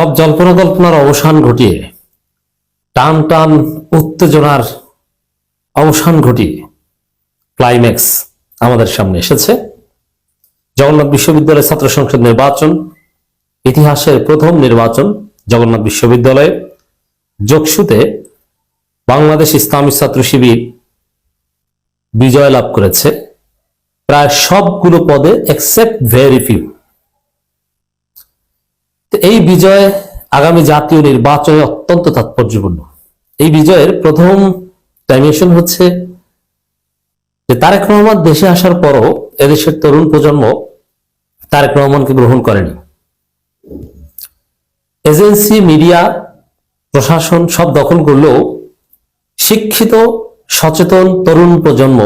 সব জল্পনা কল্পনার অবসান ঘটিয়ে, টান টান উত্তেজনার অবসান ঘটিয়ে ক্লাইম্যাক্স আমাদের সামনে এসেছে। জগন্নাথ বিশ্ববিদ্যালয়ের ছাত্র সংসদ নির্বাচন, ইতিহাসের প্রথম নির্বাচন জগন্নাথ বিশ্ববিদ্যালয়ে। যোগসুতে বাংলাদেশ ইসলামী ছাত্র শিবির বিজয় লাভ করেছে। প্রায় সবগুলো পদে এক্সেপ্ট ভেরি ফিউ এই বিজয় আগামী জাতীয় নির্বাচনে অত্যন্ত তাৎপর্যপূর্ণ। এই বিজয়ের প্রথম ডাইমেনশন হচ্ছে যে তারেক রহমান দেশে আসার পরও এদেশের তরুণ প্রজন্ম তারেক রহমানকে গ্রহণ করেনি। এজেন্সি, মিডিয়া, প্রশাসন সব দখল করলেও শিক্ষিত, সচেতন, তরুণ প্রজন্ম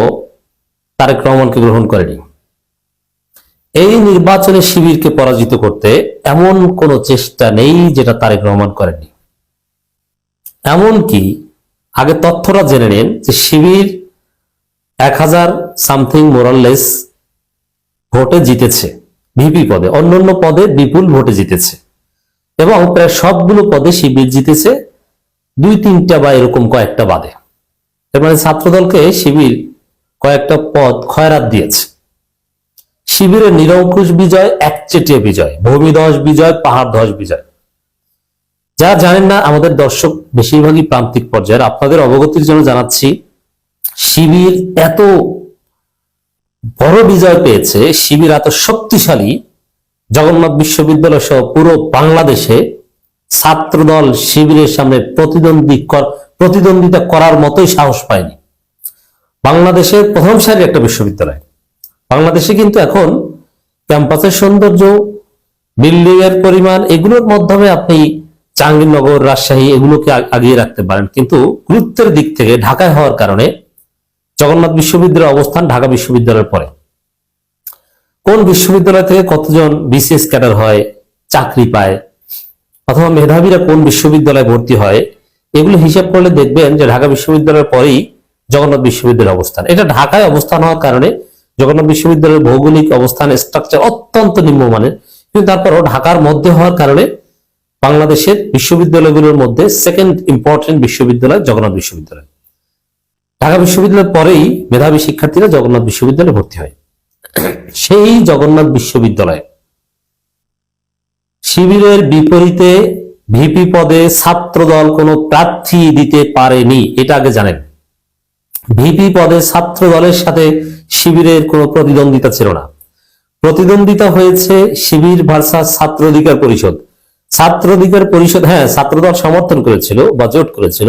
তারেক রহমানকে গ্রহণ করেনি। এই নির্বাচনে শিবিরকে পরাজিত করতে এমন কোনো চেষ্টা নেই যেটা তারেক রহমান করেননি। এমনকি আগে তথ্যটা জেনে নেন যে শিবির এক হাজার সামথিং মোরাললেস ভোটে জিতেছে, ভিপি পদে। অন্যান্য পদে বিপুল ভোটে জিতেছে। এবং প্রায় সবগুলো পদে শিবির জিতেছে দুই তিনটা বা এরকম কয়েকটা বাদে। এর মানে ছাত্রদলকে শিবির কয়েকটা পদ খয়রাত দিয়েছে। শিবিরের নিরঙ্কুশ বিজয়, একচেটিয়া বিজয়, ভূমিধস বিজয় পাহাড় ধস বিজয়। যা জানেন না আমাদের দর্শক, বেশিরভাগই প্রান্তিক পর্যায়ের। আপনাদের অবগতির জন্য জানাচ্ছি, শিবির এত বড় বিজয় পেয়েছে, শিবির এত শক্তিশালী, জগন্নাথ বিশ্ববিদ্যালয় সহ পুরো বাংলাদেশে ছাত্রদল শিবিরের সামনে প্রতিদ্বন্দ্বী প্রতিদ্বন্দ্বিতা করার মতোই সাহস পায়নি। বাংলাদেশের প্রথম সারির একটা বিশ্ববিদ্যালয়। বাংলাদেশে কিন্তু এখন ক্যাম্পাসের সৌন্দর্য বিল্ডিং এর পরিমাণ, এগুলোর মাধ্যমে আপনি জাহাঙ্গীরনগর, রাজশাহী এগুলোকে আগিয়ে রাখতে পারেন। কিন্তু গুরুত্বের দিক থেকে ঢাকায় হওয়ার কারণে জগন্নাথ বিশ্ববিদ্যালয়ের অবস্থান ঢাকা বিশ্ববিদ্যালয়ের পরে। কোন বিশ্ববিদ্যালয় থেকে কতজন বিসিএস ক্যাডার হয়, চাকরি পায়, অথবা মেধাবীরা কোন বিশ্ববিদ্যালয়ে ভর্তি হয়, এগুলো হিসাব করলে দেখবেন যে ঢাকা বিশ্ববিদ্যালয়ের পরেই জগন্নাথ বিশ্ববিদ্যালয়ের অবস্থান। এটা ঢাকায় অবস্থান হওয়ার কারণে জগন্নাথ বিশ্ববিদ্যালয়ের ভৌগোলিক অবস্থান স্ট্রাকচার অত্যন্ত নিম্নমানের। কিন্তু তারপরও ঢাকার মধ্যে হওয়ার কারণে বাংলাদেশের বিশ্ববিদ্যালয়গুলোর মধ্যে সেকেন্ড ইম্পর্টেন্ট বিশ্ববিদ্যালয় জগন্নাথ বিশ্ববিদ্যালয়। ঢাকা বিশ্ববিদ্যালয়ের পরেই মেধাবী শিক্ষার্থীরা জগন্নাথ বিশ্ববিদ্যালয়ে ভর্তি হয়। সেই জগন্নাথ বিশ্ববিদ্যালয় শিবিরের বিপরীতে ভিপি পদে ছাত্রদল কোনো প্রার্থী দিতে পারেনি, এটা আগে জানেন। ভিপি পদে ছাত্র দলের সাথে শিবিরের কোনো প্রতিদ্বন্দ্বিতা ছিল না। প্রতিদ্বন্দ্বিতা হয়েছে শিবির ভার্সাস ছাত্র অধিকার পরিষদ। ছাত্র অধিকার পরিষদ হ্যাঁ ছাত্রদল সমর্থন করেছিল বা জোট করেছিল।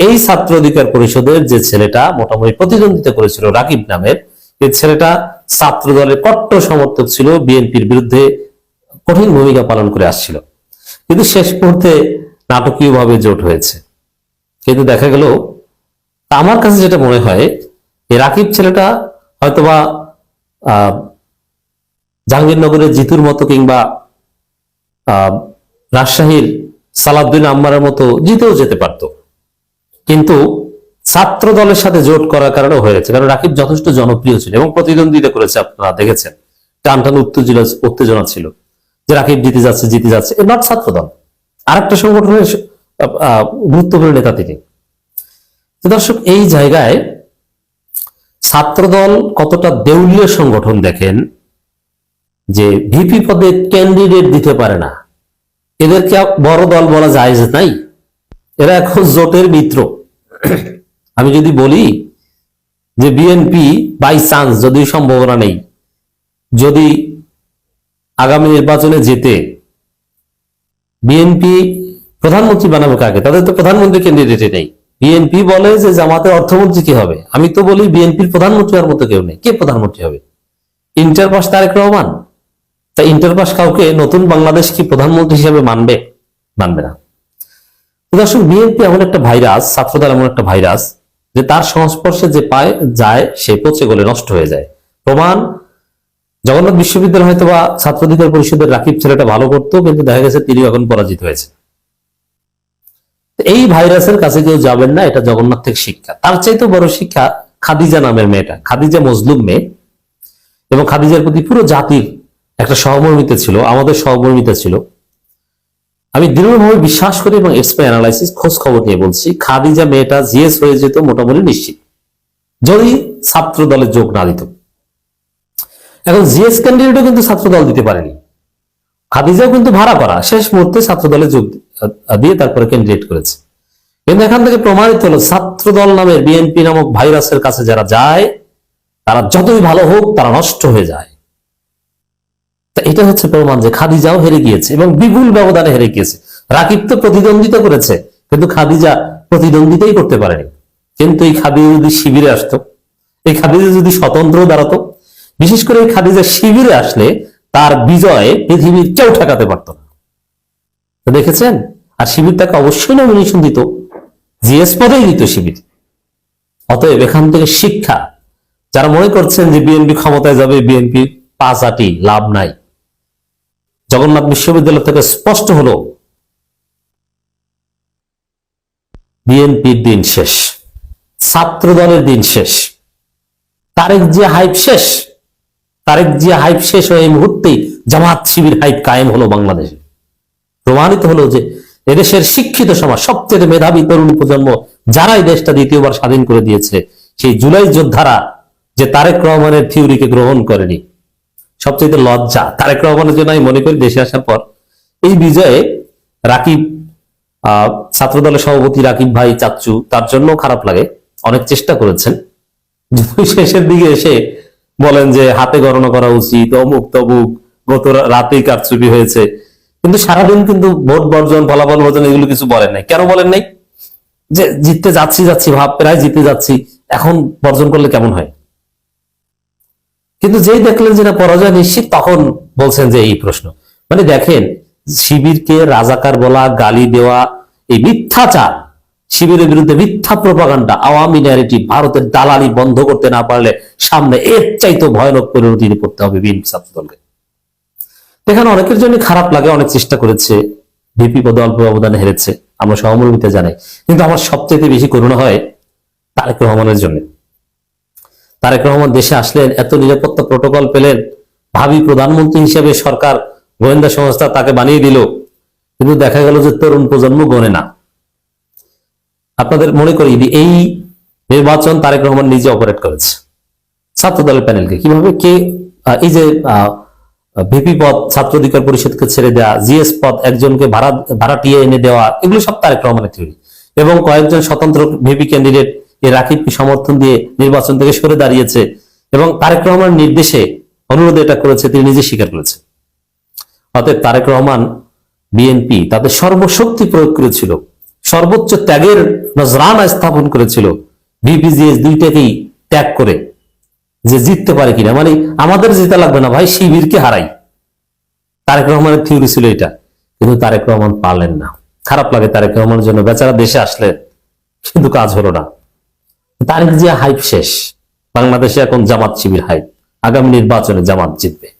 এই ছাত্র অধিকার পরিষদের যে ছেলেটা মোটামুটি প্রতিদ্বন্দ্বিতা করেছিল রাকিব নামের এই ছেলেটা ছাত্র দলের কট্টর সমর্থক ছিল, বিএনপির বিরুদ্ধে কঠিন ভূমিকা পালন করে আসছিল। কিন্তু শেষ মুহূর্তে নাটকীয়ভাবে জোট হয়েছে। কিন্তু দেখা গেল আমার কাছে যেটা মনে হয় এই রাকিব ছেলেটা হয়তোবা জাহাঙ্গীরনগরের জিতুর মতো কিংবা রাজশাহীর সালাউদ্দিন আম্মারের মতো জিতেও যেতে পারতো। কিন্তু ছাত্র দলের সাথে জোট করার কারণে হয়েছে কারণ রাকিব যথেষ্ট জনপ্রিয় ছিল এবং প্রতিদ্বন্দ্বিতা করেছে আপনারা দেখেছেন। টান টান উত্তেজনা উত্তেজনা ছিল যে রাকিব জিতে যাচ্ছে জিতে যাচ্ছে। নট ছাত্র দল। আরেকটা সংগঠনের আহ, আহ, গুরুত্বপূর্ণ নেতা তিনি। দর্শক, এই জায়গায় ছাত্রদল কতটা দেউলীয় সংগঠন দেখেন যে ভিপি পদে ক্যান্ডিডেট দিতে পারে না। এদেরকে বড় দল বলা যায় যে নাই? এরা এখন জোটের মিত্র। আমি যদি বলি যে বিএনপি বাই চান্স যদি সম্ভাবনা নেই, যদি আগামী নির্বাচনে যেতে বিএনপি প্রধানমন্ত্রী বানাবে কাকে? তাদের তো প্রধানমন্ত্রী ক্যান্ডিডেটে নেই। বিএনপি বলে যে জামাতের অর্থমন্ত্রী কি হবে? আমি তো বলি বিএনপির প্রধানমন্ত্রী আর মতো কেউ নেই। কে প্রধানমন্ত্রী হবে? Inter pass Tarek Rahman? তা ইন্টার পাস কাউকে নতুন বাংলাদেশ কি প্রধানমন্ত্রী হিসেবে মানবে? মানবে না। দর্শক বিএনপি এমন একটা ভাইরাস ছাত্রদল এমন একটা ভাইরাস, যে তার সংস্পর্শে যে পায়, যায়, সে পচে গলে নষ্ট হয়ে যায়। প্রমাণ, জগন্নাথ বিশ্ববিদ্যালয় হয়তো বা ছাত্র অধিকার পরিষদের রাকিব ছেলেটা ভালো করতো, কিন্তু দেখা গেছে তিনি এখন পরাজিত হয়েছে এই ভাইরাসের কাছে কেউ যাবেন না এটা জগন্নাথ থেকে শিক্ষা। তার চাইতে বড় শিক্ষা খাদিজা নামের মেয়েটা খাদিজা মজলুম মেয়ে। এবং খাদিজার প্রতি পুরো জাতির একটা সহমর্মিতা ছিল আমাদের সহমর্মিতা ছিল। আমি দৃঢ়ভাবে বিশ্বাস করি এবং মাই অ্যানালাইসিস খোঁজ খবর নিয়ে বলছি খাদিজা মেয়েটা জিএস হয়ে যেত মোটামুটি নিশ্চিত। যদি ছাত্র দলে যোগ না দিত। এখন জিএস ক্যান্ডিডেটও কিন্তু ছাত্র দল দিতে পারেনি। খাদিজাও কিন্তু ভাড়া করা। শেষ মুহূর্তে ছাত্র দলে যোগ দি- আহ, দিয়ে তারপরে ক্যান্ডিডেট করেছে। কিন্তু এখান থেকে প্রমাণিত হলো ছাত্র দল নামের বিএনপি নামক ভাইরাসের কাছে যারা যায়, তারা যতই ভালো হোক, তারা নষ্ট হয়ে যায়। এটা হচ্ছে প্রমাণ যে খাদিজাও হেরে গিয়েছে এবং বিপুল ব্যবধানে হেরে গিয়েছে। রাকিব তো প্রতিদ্বন্দ্বিতা করেছে, কিন্তু খাদিজা প্রতিদ্বন্দ্বিতাই করতে পারেনি। কিন্তু এই খাদিজা যদি শিবিরে আসতো, এই খাদিজা যদি স্বতন্ত্র দাঁড়াতো, বিশেষ করে এই খাদিজা শিবিরে আসলে তার বিজয়ে পৃথিবীর কেউ ঠেকাতে পারত না। দেখেছেন? আর শিবির তাকে অবশ্যই নমিনেশন দিত। জিএস পদেই দিত শিবির। অতএব এখান থেকে শিক্ষা। যারা মনে করছেন যে বিএনপি ক্ষমতায় যাবে, বিএনপি পাঁচ আটি লাভ নাই। জগন্নাথ বিশ্ববিদ্যালয় থেকে স্পষ্ট হলো, বিএনপির দিন শেষ ছাত্র দলের দিন শেষ। তারেক জিয়া হাইপ শেষ। তারেক জিয়া হাইপ শেষ হয়ে এই মুহূর্তেই জামাত শিবির হাইপ কায়েম হলো বাংলাদেশে। প্রমাণিত হলো যে এদেশের শিক্ষিত সমাজ, সবচেয়ে মেধাবী তরুণ প্রজন্ম যারা এই দেশটা দ্বিতীয়বার স্বাধীন করে দিয়েছে, সেই জুলাই যোদ্ধারা যে তারেক রহমানের থিওরিকে গ্রহণ করেনি সবচেয়ে লজ্জা। তারেক রহমানের জন্য আমি মনে করি দেশে আসার পর এই বিজয়ে রাকিব আহ ছাত্রদলের সভাপতি রাকিব ভাই চাচ্চু, তার জন্য খারাপ লাগে, অনেক চেষ্টা করেছেন। শেষের দিকে এসে বলেন যে হাতে গণনা করা উচিত, অমুক তমুক, গত রাতেই কারচুপি হয়েছে। কিন্তু সারাদিন কিন্তু ভোট বর্জন, ফলাফল বর্জন এগুলো কিছু বলেন নাই। কেন বলেন নাই? যে জিততে যাচ্ছি যাচ্ছি, ভাব, প্রায় জিতে যাচ্ছি, এখন বর্জন করলে কেমন হয়? কিন্তু যেই দেখলেন যে না পরাজয় নিশ্চিত, তখন বলছেন যে এই প্রশ্ন। মানে দেখেন, শিবিরকে রাজাকার বলা, গালি দেওয়া, এই মিথ্যাচার, শিবিরের বিরুদ্ধে মিথ্যা প্রপাগান্ডা, আওয়ামী ন্যারেটিভ ভারতের দালালি বন্ধ করতে না পারলে সামনে এর চাইতে ভয়ানক পরিণতি করতে হবে বিএনপি ছাত্র দলকে এখানে অনেকের জন্য খারাপ লাগে, অনেক চেষ্টা করেছে। ভিপি পদে অল্প ব্যবধানে হেরেছে। আমরা সহমর্মিতা জানাই। কিন্তু আমার সবচেয়ে বেশি করুণা হয় তারেক রহমানের জন্য। তারেক রহমান দেশে আসলেন, এত নিরাপত্তা প্রোটোকল পেলেন, ভাবি প্রধানমন্ত্রী হিসেবে সরকার, গোয়েন্দা সংস্থা তাকে বানিয়ে দিল। কিন্তু দেখা গেল যে তরুণ প্রজন্ম গণে না। আপনাদের মনে করি এই নির্বাচন তারেক রহমান নিজে অপারেট করেছে। ছাত্র দলের প্যানেলকে কীভাবে? কে এই যে ভিপি পদ ছাত্র অধিকার পরিষদকে ছেড়ে দেওয়া জিএস পদ একজনকে ভাড়া, ভাড়াটিয়ে এনে দেওয়া, এগুলো সব তারেক রহমানের থিওরি এবং কয়েকজন স্বতন্ত্র ভিপি ক্যান্ডিডেট এই রাকিবকে সমর্থন দিয়ে নির্বাচন থেকে সরে দাঁড়িয়েছে এবং তারেক রহমান নির্দেশে অনুরোধ এটা করেছে, তিনি নিজে স্বীকার করেছে অতএব তারেক রহমান বিএনপি তাদের সর্বশক্তি প্রয়োগ করেছিল, সর্বোচ্চ ত্যাগের নজরানা স্থাপন করেছিল বিপিজিএস দুইটাকেই ত্যাগ করে যে জিততে পারে কিনা মানে আমাদের জিতা লাগবে না, ভাই শিবিরকে হারাই। তারেক রহমানের থিওরি ছিল এটা, কিন্তু তারেক রহমান পারলেন না। খারাপ লাগে তারেক রহমানের জন্য, বেচারা দেশে আসলেন কিন্তু কাজ হলো না। তারেক জিয়া হাইপ শেষ, বাংলাদেশে এখন জামাত শিবির হাইপ আগামী নির্বাচনে জামাত জিতবে।